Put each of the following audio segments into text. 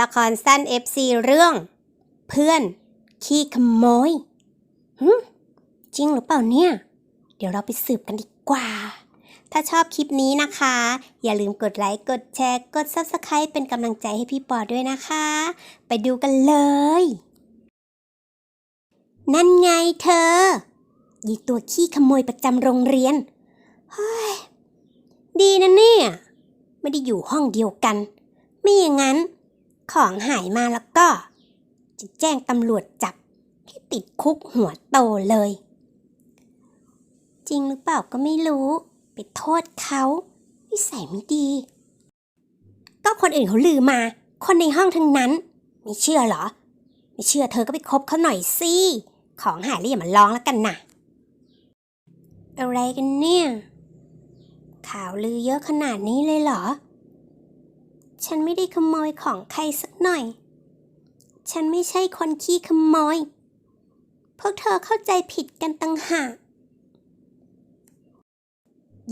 ละครสั้น FC เรื่อง เพื่อน ขี้ขโมยหึจริงหรือเปล่าเนี่ย เดี๋ยวเราไปสืบกันดีกว่า ถ้าชอบคลิปนี้นะคะ อย่าลืมกดไลค์ กดแชร์ กด Subscribe เป็นกำลังใจให้พี่ปอด้วยนะคะ ไปดูกันเลย นั่นไงเธอยีตัวขี้ขโมยประจำโรงเรียน เฮ้ย ดีนะเนี่ย ไม่ได้อยู่ห้องเดียวกัน ไม่อย่างนั้น ของหายมาแล้วก็ จะแจ้งตำรวจจับให้ติดคุกหัวโตเลย จริงหรือเปล่าก็ไม่รู้ ไปโทษเขานิสัยไม่ดี ก็คนอื่นเขาลือมา คนในห้องทั้งนั้น ไม่เชื่อเหรอ ไม่เชื่อเธอก็ไปคบเขาหน่อยสิ ของหายแล้วอย่ามาร้องแล้วกันนะอะไรกันเนี่ย ข่าวลือเยอะขนาดนี้เลยเหรอ ฉันไม่ได้ขโมยของใครสักหน่อย ฉันไม่ใช่คนขี้ขโมย พวกเธอเข้าใจผิดกันตั้งหาก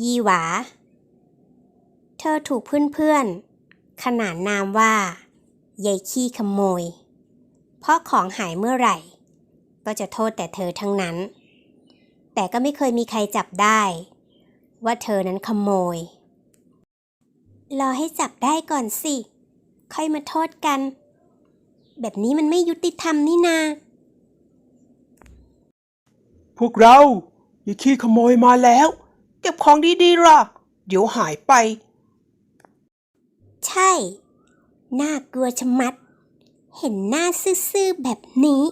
ยี่หวา เธอถูกเพื่อนๆ ขนานนามว่ายายขี้ขโมย เพราะของหายเมื่อไหร่ ก็จะโทษแต่เธอทั้งนั้น แต่ก็ไม่เคยมีใครจับได้ ว่าเธอนั้นขโมย รอให้จับได้ก่อนสิ ค่อยมาโทษกัน แบบนี้มันไม่ยุติธรรมนี่นา พวกเราอย่าขี้ขโมยมาแล้ว เก็บของดีๆล่ะ เดี๋ยวหายไป ใช่ น่ากลัวชะมัด เห็นหน้าซื่อๆแบบนี้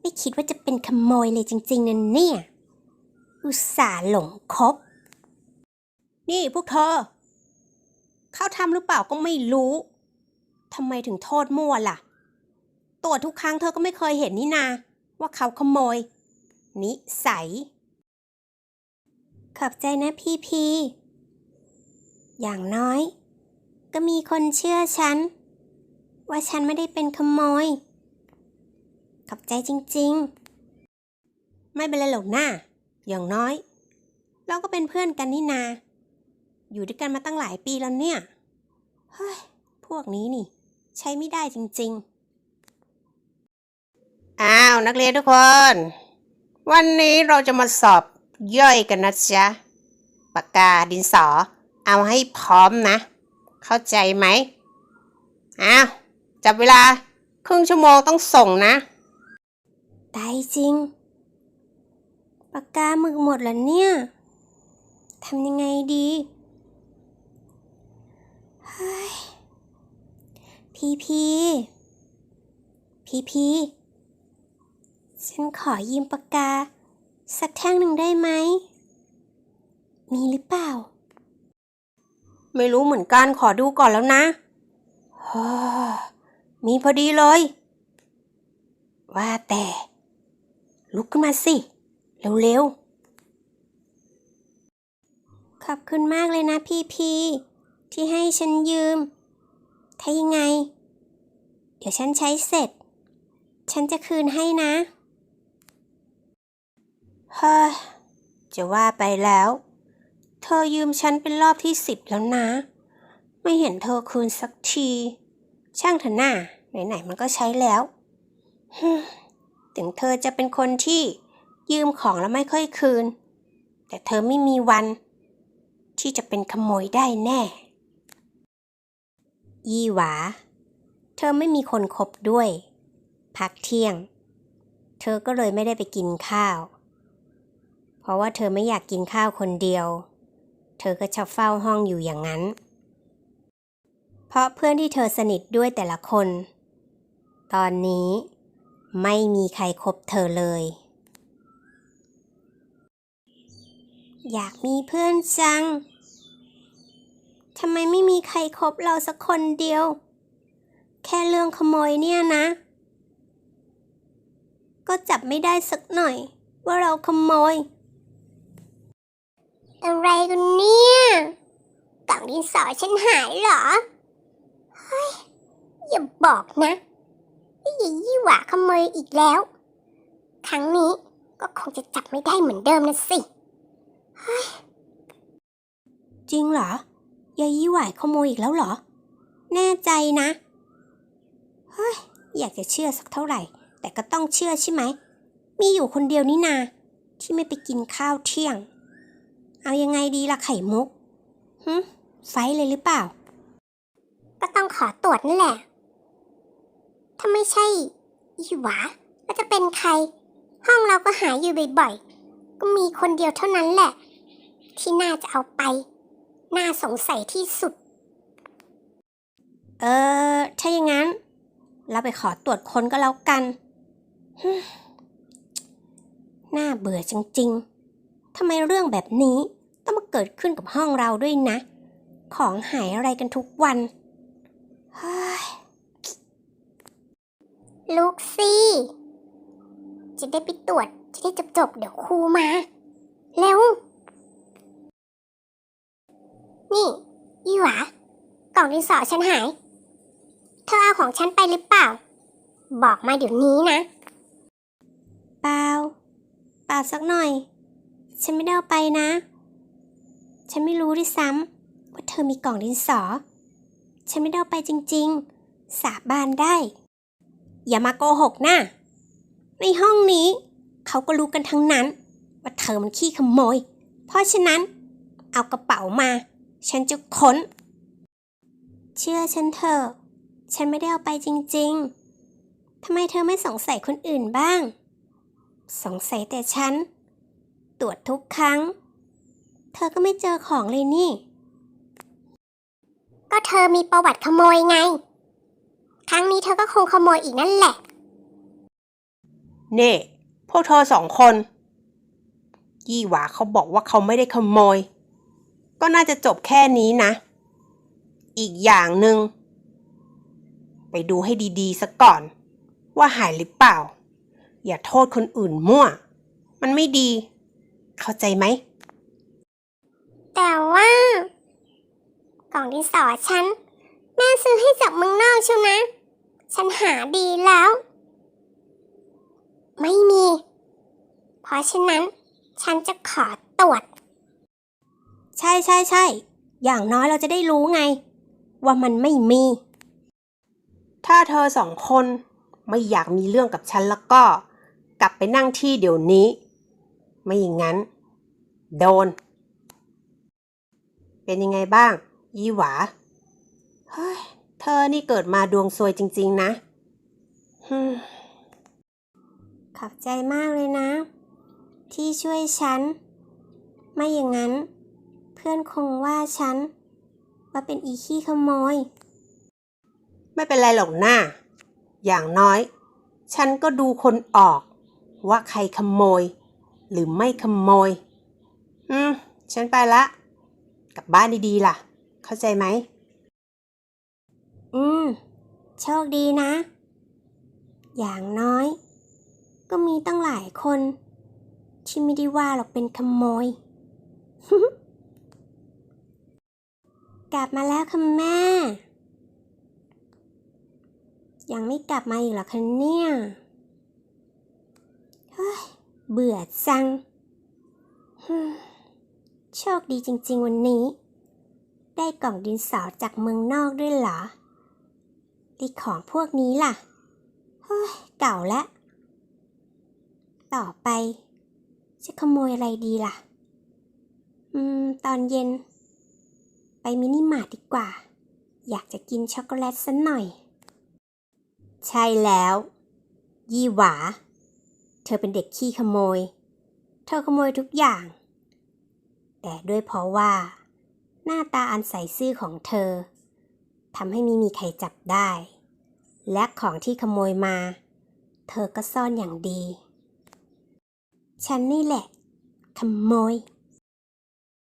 ไม่คิดว่าจะเป็นขโมยเลยจริงๆนั่นเนี่ย อุตส่าห์หลงคบ นี่พวกเธอ เขาทำหรือเปล่าก็ไม่รู้ทำไมถึงโทษมั่วล่ะตรวจทุกครั้งเธอก็ไม่เคยเห็นนี่นา ว่าเขาขโมย นิสัย ขอบใจนะพี่พีอย่างน้อย ก็มีคนเชื่อฉัน ว่าฉันไม่ได้เป็นขโมย ขอบใจจริงๆ ไม่เป็นไรหรอกหน้า อย่างน้อย เราก็เป็นเพื่อนกันนี่นา อยู่ด้วยกันมาตั้งหลายปีแล้วเนี่ย เฮ้ย พวกนี้นี่ ใช้ไม่ได้จริงๆ อ้าวนักเรียนทุกคน วันนี้เราจะมาสอบย่อยกันนะจ๊ะ ปากกาดินสอ เอาให้พร้อมนะ เข้าใจไหมอ้าวจับเวลาครึ่งชั่วโมงต้องส่งนะตายจริง ปากกาหมึกหมดแล้วเนี่ย ทำยังไงดี เฮ้ย พีพีพีพีฉันขอยืมปากกา สักแท่งหนึ่งได้ไหม มีหรือเปล่า ไม่รู้เหมือนกันขอดูก่อนแล้วนะ มีพอดีเลย ว่าแต่ ลุกขึ้นมาสิ เร็วๆ ขอบคุณมากเลยนะพี่พีที่ให้ฉันยืม ถ้ายังไง ดี๋ยวฉันใช้เสร็จ ฉันจะคืนให้นะเฮ้ยจะว่าไปแล้ว เธอยืมฉันเป็นรอบที่สิบแล้วนะ ไม่เห็นเธอคืนสักที ช่างเถอะหน้าไหนๆมันก็ใช้แล้วถึงเธอจะเป็นคนที่ยืมของแล้วไม่ค่อยคืน แต่เธอไม่มีวัน ที่จะเป็นขโมยได้แน่ ยี่หวา เธอไม่มีคนคบด้วย พักเที่ยง เธอก็เลยไม่ได้ไปกินข้าว เพราะว่าเธอไม่อยากกินข้าวคนเดียว เธอก็จะเฝ้าห้องอยู่อย่างนั้น เพราะเพื่อนที่เธอสนิทด้วยแต่ละคน ตอนนี้ไม่มีใครคบเธอเลย อยากมีเพื่อนจังทำไมไม่มีใครคบเราสักคนเดียว แค่เรื่องขโมยเนี่ยนะ ก็จับไม่ได้สักหน่อย ว่าเราขโมย อะไรกันเนี่ยกล่องดินสอฉันหายเหรอ เฮ้ย อย่าบอกนะว่ายียี่หว่าขโมยอีกแล้ว ครั้งนี้ก็คงจะจับไม่ได้เหมือนเดิมนะสิจริงเหรอยายยี่หวายขโมยอีกแล้วเหรอ แน่ใจนะ เฮ้ยอยากจะเชื่อสักเท่าไหร่ แต่ก็ต้องเชื่อใช่ไหม มีอยู่คนเดียวนี่นา ที่ไม่ไปกินข้าวเที่ยง เอายังไงดีล่ะไข่มุกหึไฟท์เลยหรือเปล่า ก็ต้องขอตรวจนั่นแหละ ถ้าไม่ใช่อีหวาแล้วจะเป็นใคร ห้องเราก็หาอยู่บ่อยๆ ก็มีคนเดียวเท่านั้นแหละ ที่น่าจะเอาไป น่าสงสัยที่สุด เออถ้าอย่างนั้น เราไปขอตรวจคนก็แล้วกัน น่าเบื่อจริงๆทำไมเรื่องแบบนี้ต้องมาเกิดขึ้นกับห้องเราด้วยนะ ของหายอะไรกันทุกวัน ลูกซี่ จะได้ไปตรวจ จะได้จบๆเดี๋ยวครูมาเร็วนี่ยี่หวากล่องดินสอฉันหาย เธอเอาของฉันไปหรือเปล่า บอกมาเดี๋ยวนี้นะ เปล่า เปล่าสักหน่อย ฉันไม่ได้เอาไปนะ ฉันไม่รู้ด้วยซ้ำว่าเธอมีกล่องดินสอ ฉันไม่ได้เอาไปจริง ๆ สาบานได้ อย่ามาโกหกนะในห้องนี้ เขาก็รู้กันทั้งนั้น ว่าเธอมันขี้ขโมย เพราะฉะนั้น เอากระเป๋ามา ฉันจะค้น เชื่อฉันเถอะ ฉันไม่ได้เอาไปจริงๆ ทำไมเธอไม่สงสัยคนอื่นบ้าง สงสัยแต่ฉัน ตรวจทุกครั้ง เธอก็ไม่เจอของเลยนี่ ก็เธอมีประวัติขโมยไง ครั้งนี้เธอก็คงขโมยอีกนั่นแหละ เน่พวกเธอสองคน ยี่หวาเขาบอกว่าเขาไม่ได้ขโมย ก็น่าจะจบแค่นี้นะ อีกอย่างหนึง่ง ไปดูให้ดีๆซะก่อน ว่าหายหรือเปล่า อย่าโทษคนอื่นมั่ว มันไม่ดี เข้าใจไหม แต่ว่า กล่องดินสอฉัน แม่ซื้อให้จากเมืองนอกเชียวนะ ฉันหาดีแล้ว ไม่มี เพราะฉะนั้น ฉันจะขอตรวจ ใช่ใช่ใช่ อย่างน้อยเราจะได้รู้ไง ว่ามันไม่มี ถ้าเธอสองคนไม่อยากมีเรื่องกับฉันแล้วก็ กลับไปนั่งที่เดี๋ยวนี้ ไม่อย่างนั้น โดน เป็นยังไงบ้าง ยี่หวา เฮ้ย เธอนี่เกิดมาดวงซวยจริง ๆ นะขอบใจมากเลยนะ ที่ช่วยฉัน ไม่อย่างนั้น เพื่อนคงว่าฉัน ว่าเป็นอีขี้ขโมย ไม่เป็นไรหรอกหน้า อย่างน้อย ฉันก็ดูคนออก ว่าใครขโมย หรือไม่ขโมย อืม ฉันไปละ กลับบ้านดีๆล่ะ เข้าใจไหม อืม โชคดีนะ อย่างน้อย ก็มีตั้งหลายคน ที่ไม่ได้ว่าหรอกเป็นขโมย กลับมาแล้วค่ะแม่ ยังไม่กลับมาอีกหรอคะเนี่ย เฮ้ย เบื่อจังโชคดีจริงๆวันนี้ ได้กล่องดินสอจากเมืองนอกด้วยเหรอไอ้ของพวกนี้ล่ะ เฮ้ย เก่าแล้ว ต่อไป จะขโมยอะไรดีล่ะ อืม ตอนเย็น ไปมินิมาร์ทดีกว่า อยากจะกินช็อกโกแลตสักหน่อย ใช่แล้ว ยี่หวา เธอเป็นเด็กขี้ขโมย เธอขโมยทุกอย่าง แต่ด้วยเพราะว่า หน้าตาอันใสซื่อของเธอทำให้ไมีมีใครจับได้ และของที่ขโมยมา เธอก็ซ่อนอย่างดี ฉันนี่แหละ ขโมย